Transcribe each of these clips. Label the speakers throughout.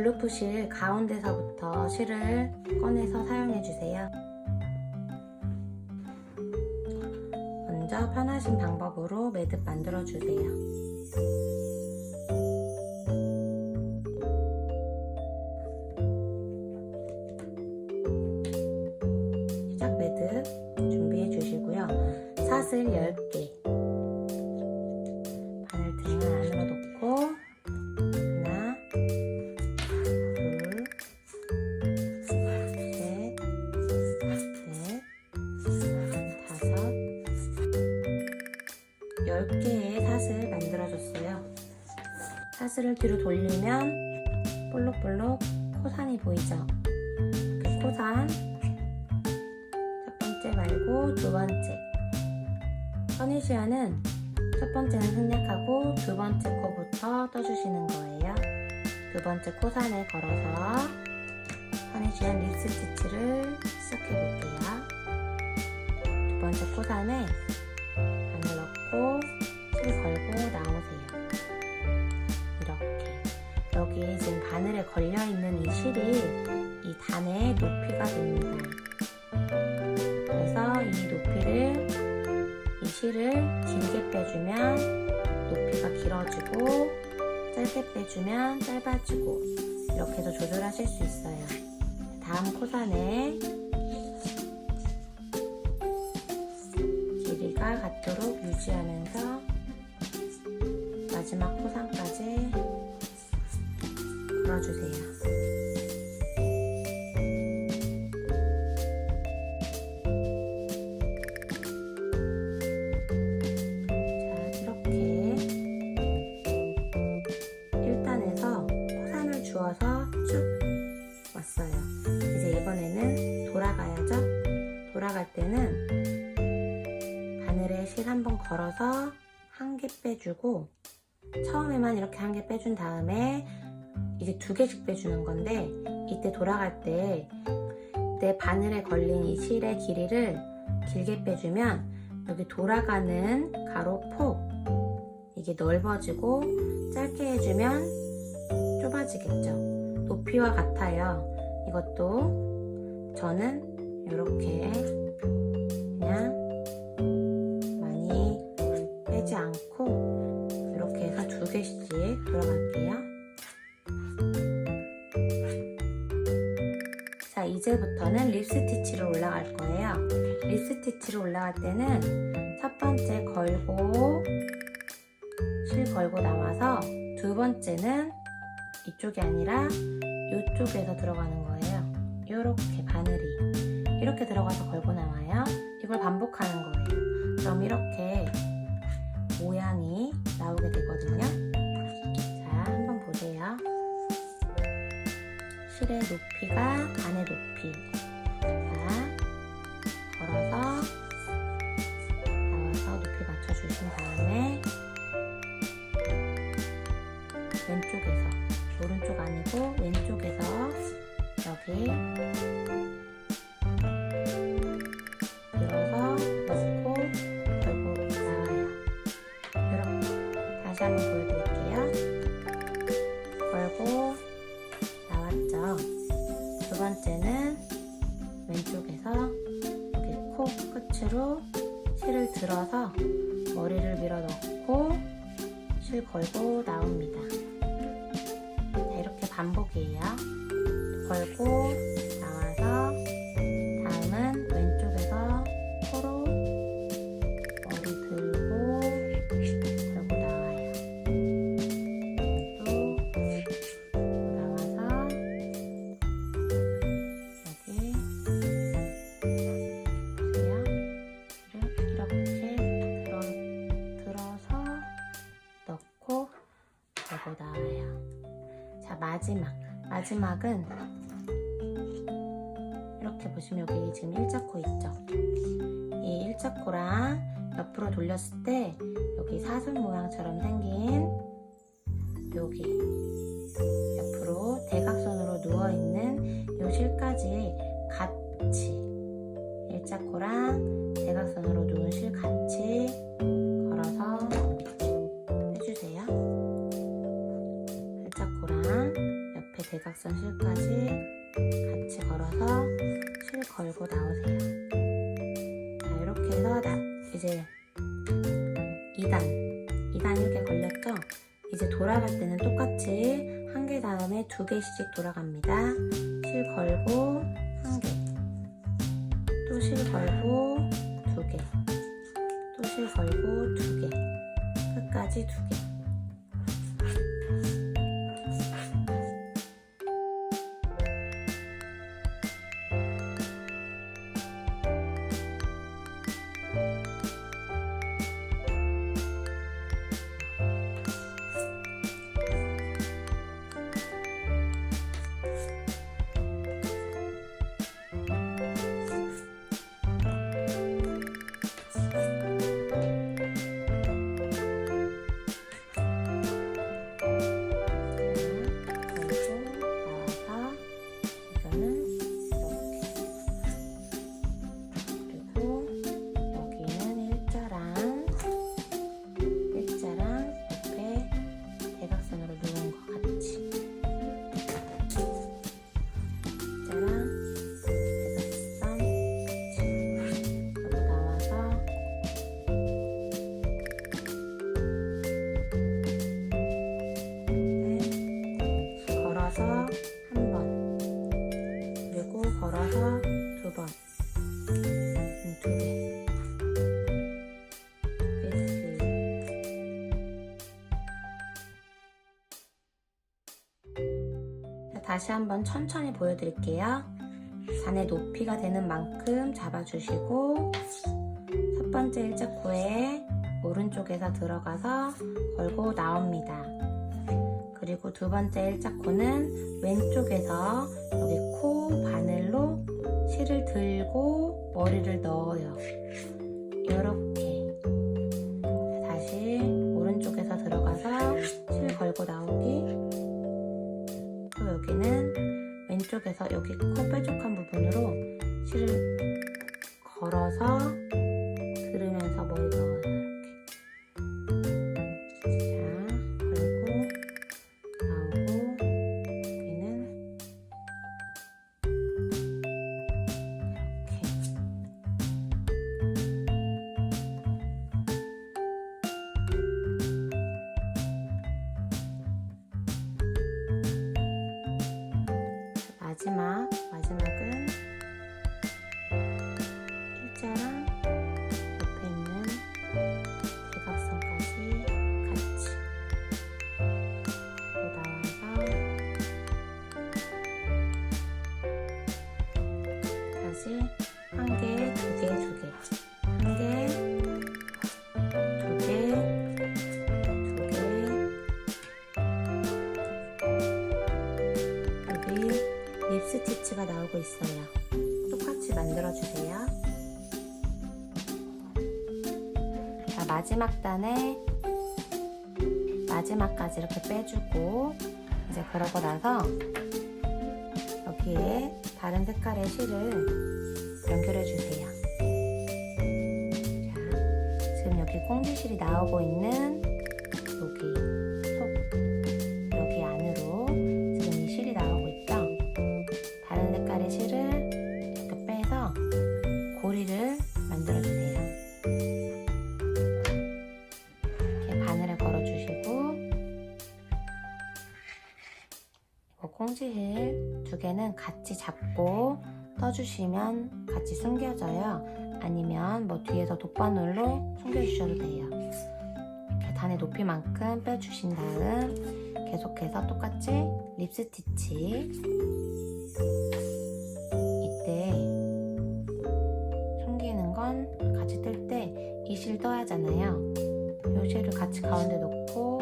Speaker 1: 울루프 실 가운데서부터 실을 꺼내서 사용해 주세요. 먼저 편하신 방법으로 매듭 만들어 주세요. 시작 매듭 준비해 주시고요. 사슬 10개 사슬을 뒤로 돌리면 볼록볼록 코산이 보이죠? 그 코산 첫 번째 말고 두 번째. 퍼니시아는 첫 번째는 생략하고 두 번째 코부터 떠주시는 거예요. 두 번째 코산에 걸어서 퍼니시안 립스 스티치를 시작해 볼게요. 두 번째 코산에 지금 바늘에 걸려 있는 이 실이 이 단의 높이가 됩니다. 그래서 이 높이를 이 실을 길게 빼주면 높이가 길어지고 짧게 빼주면 짧아지고 이렇게 해서 조절하실 수 있어요. 다음 코산에 길이가 같도록 유지하면서 마지막 코산까지 걸어주세요. 자, 이렇게 1단에서 코산을 주어서 쭉 왔어요. 이제 이번에는 돌아가야죠. 돌아갈 때는 바늘에 실 한번 걸어서 한 개 빼주고 처음에만 이렇게 한 개 빼준 다음에 이제 두 개씩 빼주는 건데 이때 돌아갈 때 내 바늘에 걸린 이 실의 길이를 길게 빼주면 여기 돌아가는 가로 폭 이게 넓어지고 짧게 해주면 좁아지겠죠. 높이와 같아요. 이것도 저는 이렇게 스티치로 올라갈 거예요. 립 스티치로 올라갈 때는 첫 번째 걸고 실 걸고 나와서 두 번째는 이쪽이 아니라 이쪽에서 들어가는 거예요. 이렇게 바늘이 이렇게 들어가서 걸고 나와요. 이걸 반복하는 거예요. 그럼 이렇게 모양이 나오게 되거든요. 자, 한번 보세요. 실의 높이가 안의 높이. 마지막 마지막은 이렇게 보시면 여기 지금 일자코 있죠? 이 일자코랑 옆으로 돌렸을 때 여기 사슴 모양처럼 생긴 여기 옆으로 대각선으로 누워 있는 요 실까지 같이 일자코랑 2단, 2단 이렇게 걸렸죠? 이제 돌아갈 때는 똑같이 한 개 다음에 두 개씩 돌아갑니다. 실 걸고 한 개, 또 실 걸고 두 개, 또 실 걸고 두 개, 끝까지 두 개. 다시 한번 천천히 보여드릴게요. 잔의 높이가 되는 만큼 잡아주시고 첫 번째 일자코에 오른쪽에서 들어가서 걸고 나옵니다. 그리고 두 번째 일자코는 왼쪽에서 여기 코 바늘로 실을 들고 머리를 넣어요. 이렇게 다시 오른쪽에서 들어가서 실 걸고 나오기 왼쪽에서 여기 코 뾰족한 부분으로 스티치가 나오고 있어요. 똑같이 만들어 주세요. 자, 마지막 단에 마지막까지 이렇게 빼주고 이제 그러고 나서 여기에 다른 색깔의 실을 연결해 주세요. 자, 지금 여기 꽁지실이 나오고 있는 두 개는 같이 잡고 떠주시면 같이 숨겨져요. 아니면 뭐 뒤에서 돗바늘로 숨겨주셔도 돼요. 단의 높이만큼 빼주신 다음 계속해서 똑같이 립 스티치 이때 숨기는 건 같이 뜰 때 이 실 떠야 하잖아요. 이 실을 같이 가운데 놓고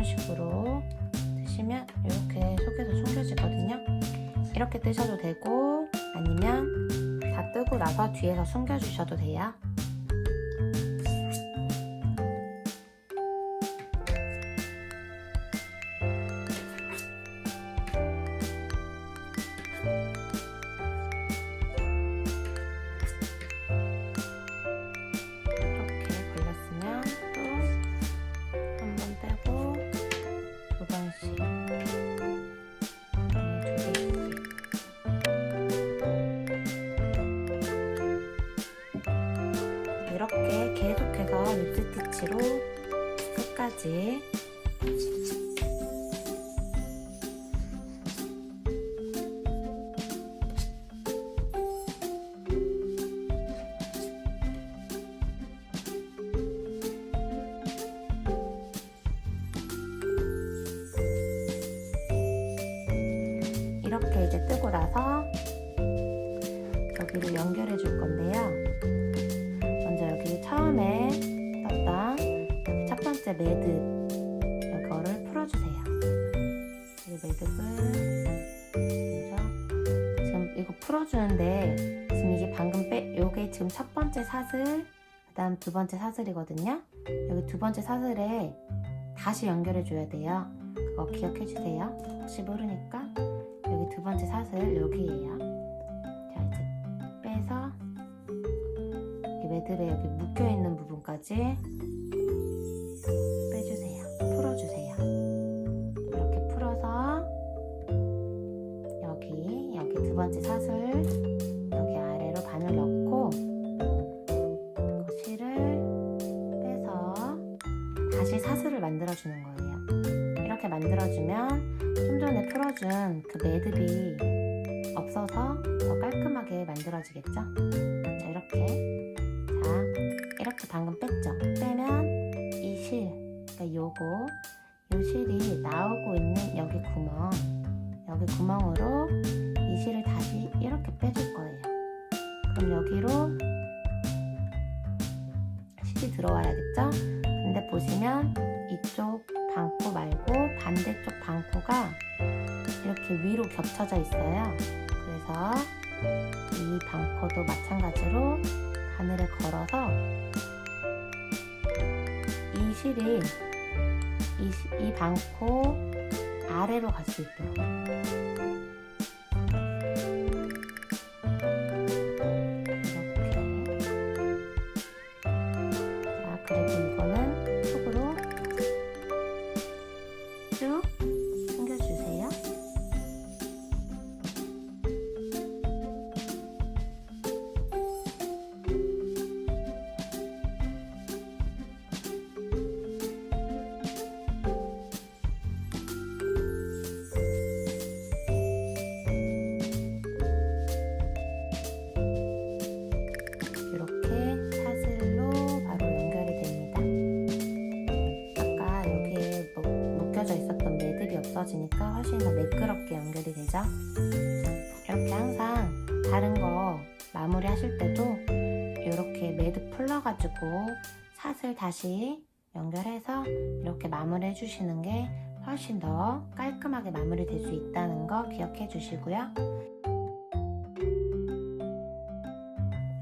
Speaker 1: 이런 식으로 뜨시면 이렇게 속에서 숨겨지거든요. 이렇게 뜨셔도 되고 아니면 다 뜨고 나서 뒤에서 숨겨주셔도 돼요. 끝까지 번째 사슬이거든요. 여기 두 번째 사슬에 다시 연결해 줘야 돼요. 그거 기억해 주세요. 혹시 모르니까 여기 두 번째 사슬 여기에요. 자 이제 빼서 이 매듭에 여기 묶여 있는 부분까지 빼주세요. 풀어주세요. 이렇게 풀어서 여기 여기 두 번째 사슬 여기 구멍으로 이 실을 다시 이렇게 빼줄 거예요. 그럼 여기로 실이 들어와야겠죠? 근데 보시면 이쪽 방코 말고 반대쪽 방코가 이렇게 위로 겹쳐져 있어요. 그래서 이 방코도 마찬가지로 바늘에 걸어서 이 실이 이, 시- 이 방코 아래로 갈 수 있도록 풀러가지고 사슬 다시 연결해서 이렇게 마무리 해 주시는 게 훨씬 더 깔끔하게 마무리 될 수 있다는 거 기억해 주시고요.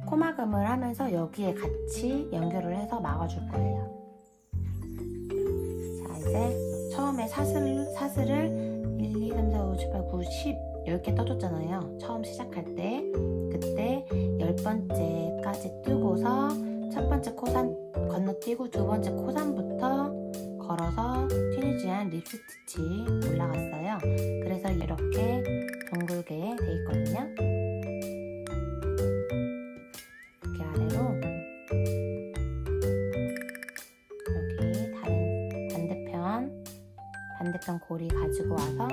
Speaker 1: 코막음을 하면서 여기에 같이 연결을 해서 막아줄 거예요. 자, 이제 처음에 사슬, 사슬을 1, 2, 3, 4, 5, 6, 7, 8, 9, 10 10개 떠줬잖아요. 처음 시작할 때. 그때 10번째까지 뜨고서 첫 번째 코산 건너뛰고 두 번째 코산부터 걸어서 튀니지한 립스티치 올라갔어요. 그래서 이렇게 둥글게 돼 있거든요. 이렇게 아래로 여기 다른 반대편 반대편 고리 가지고 와서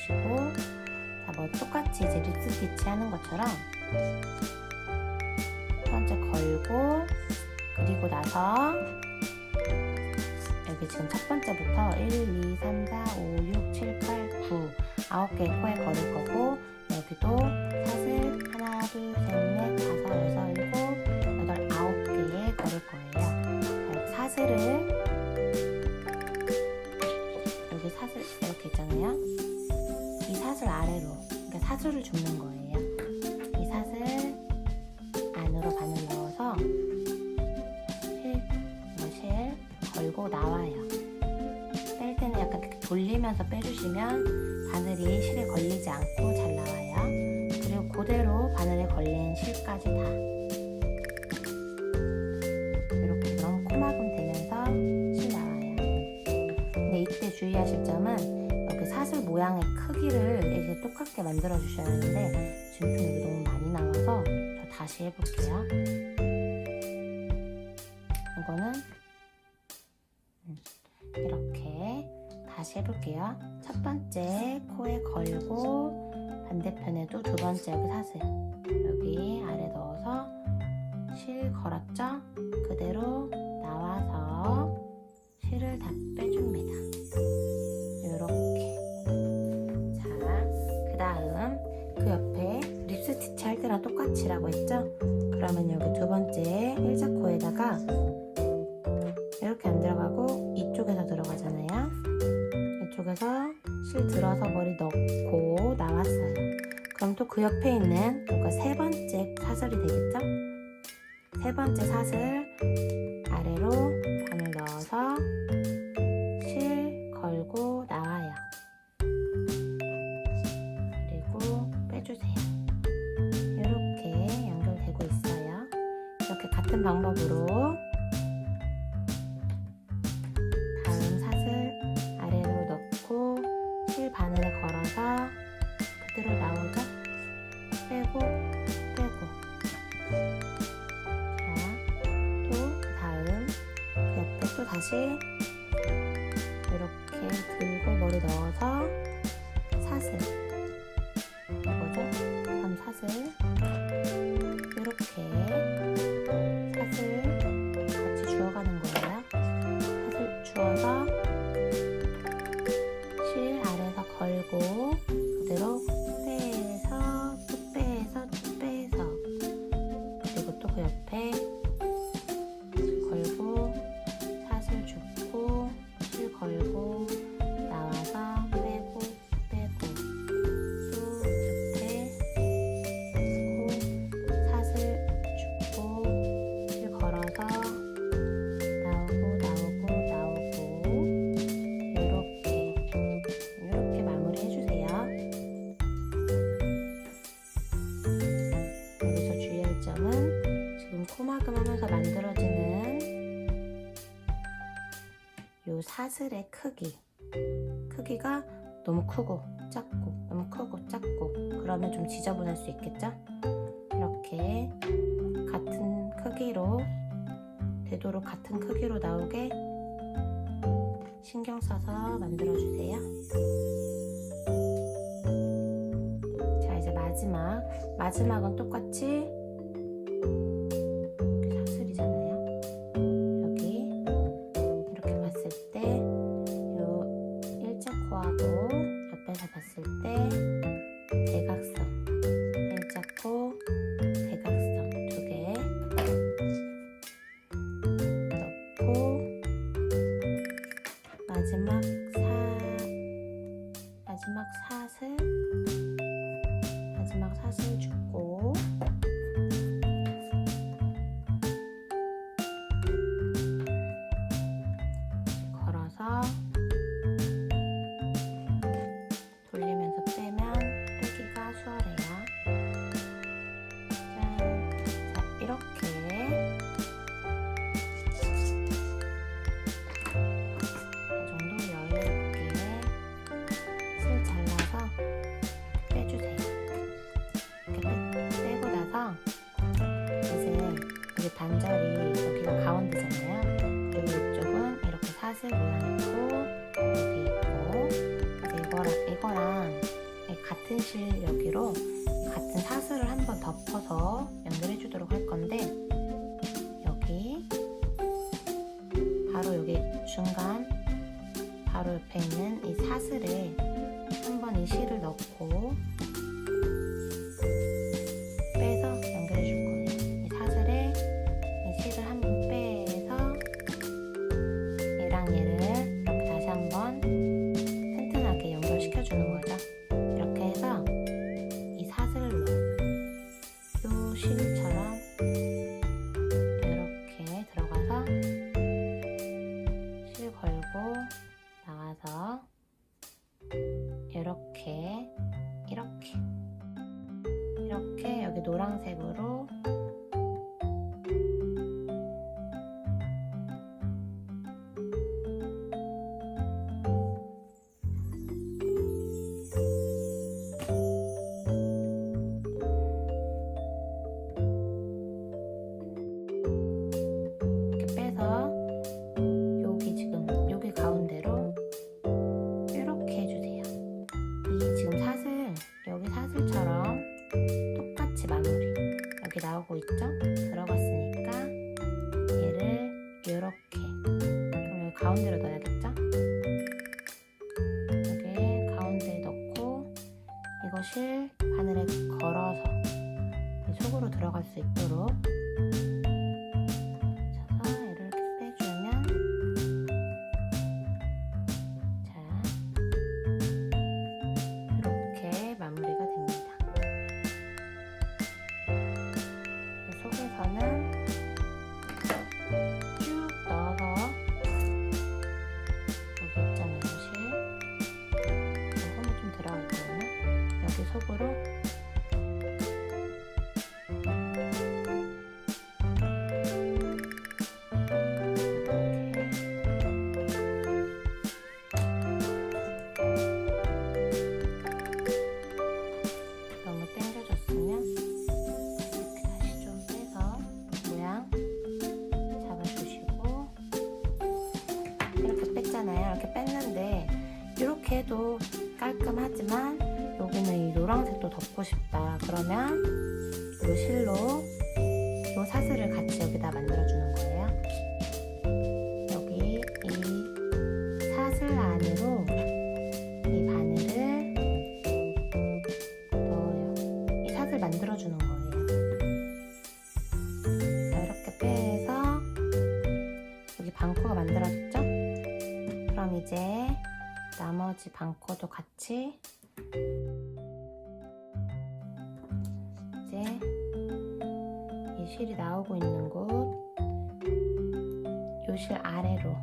Speaker 1: 실 놓으시고 자, 뭐 똑같이 이제 립스티치 하는 것처럼 첫 번째 걸고 그리고 나서 여기 지금 첫 번째부터 1, 2, 3, 4, 5, 6, 7, 8, 9 아홉 개 코에 걸을 거고 여기도 사슬 하나, 둘, 셋, 넷, 다섯, 여섯, 일곱, 여덟, 아홉 개에 걸을 거예요. 사슬을 여기 사슬 이렇게 있잖아요. 사슬 아래로 그러니까 사슬을 줍는 거예요. 이 사슬 안으로 바늘 넣어서 실, 뭐 실 걸고 나와요. 뺄 때는 약간 이렇게 돌리면서 빼주시면 바늘이 실에 걸리지 않고 잘 나와요. 그리고 그대로 바늘에 걸린 실까지 다 주의하실 점은 이렇게 사슬 모양에 크기를 이제 똑같게 만들어 주셔야 하는데 지금 좀 너무 많이 나와서 저 다시 해볼게요 이거는 음, 이렇게 다시 해볼게요 첫 번째 코에 걸고 반대편에도 두 번째 그 여기 사세요 여기 아래 넣어서 실 걸었죠? 그대로 그 옆에 있는 그거 세 번째 사슬이 되겠죠? 세 번째 사슬 아래로 바늘 넣어서 실 걸고 나와요. 그리고 빼주세요. 이렇게 연결되고 있어요. 이렇게 같은 방법으로 파슬의 크기. 크기가 너무 크고 작고 너무 크고 작고 그러면 좀 지저분할 수 있겠죠? 이렇게 같은 크기로 되도록 같은 크기로 나오게 신경 써서 만들어주세요. 자 이제 마지막. 마지막은 똑같이 감사합니다. 있는 이 사슬에 한 번 이 실을 넣고 덮고 싶다. 그러면 이 실로 이 사슬을 같이 여기다 만들어주는 거예요. 여기 이 사슬 안으로 이 바늘을 넣어요. 이 사슬 만들어주는 거예요. 자, 이렇게 빼서 여기 방코가 만들어졌죠? 그럼 이제 나머지 방코도 같이 실이 나오고 있는 곳, 요실 아래로,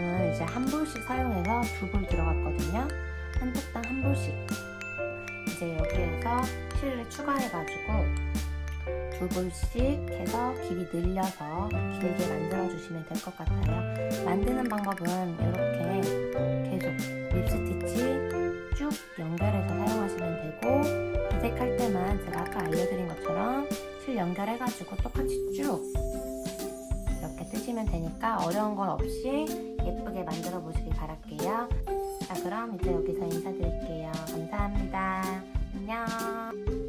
Speaker 1: 저는 이제 한 볼씩 사용해서 두 볼 들어갔거든요. 한 짝당 한 볼씩. 이제 여기에서 실을 추가해가지고 두 볼씩 해서 길이 늘려서 길게 만들어 주시면 될 것 같아요. 만드는 방법은 이렇게 계속 립스티치 쭉 연결해서 사용하시면 되고 배색할 때만 제가 아까 알려드린 것처럼 실 연결해가지고 똑같이 쭉 이렇게 뜨시면 되니까 어려운 건 없이 예쁘게 만들어 보시길 바랄게요. 자, 그럼 이제 여기서 인사드릴게요. 감사합니다. 안녕.